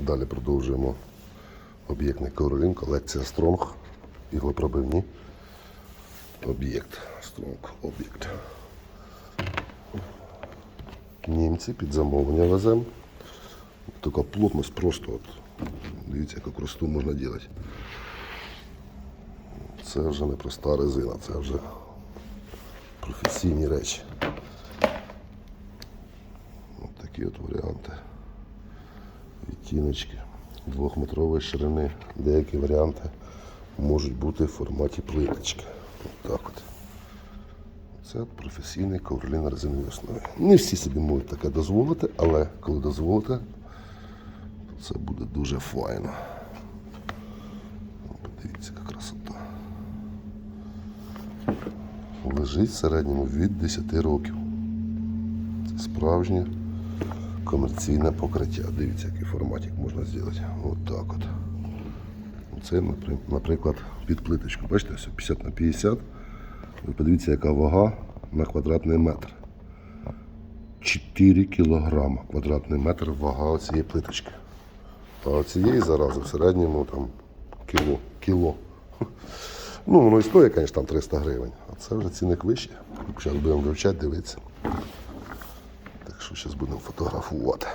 Далі продовжуємо об'єктний ковролін, колекція Strong, іглопробивні. Об'єкт. Strong об'єкт. Німці під замовлення веземо. Така плотність просто от. Дивіться, яку красоту можна робити. Це вже не проста резина, це вже професійні речі. Ось такі от варіанти. Відтіночки двохметрової ширини. Деякі варіанти можуть бути в форматі плиточки. Так от. Це професійний ковролін на резиновій основі. Не всі собі можуть таке дозволити, але коли дозволите, то це буде дуже файно. Подивіться, яка красота. Лежить в середньому від 10 років. Це справжнє комерційне покриття. Дивіться, який форматик можна зробити. От так от. Це, наприклад, під плиточку. Бачите, ось 50 на 50. Ви подивіться, яка вага на квадратний метр. 4 кілограма квадратний метр вага цієї плиточки. А цієї зарази в середньому там кіло. кіло. Ну, воно і стоїть, звісно, там 300 гривень. А це вже цінник вищий. Зараз будемо вивчати, дивитися. Що зараз будемо фотографувати.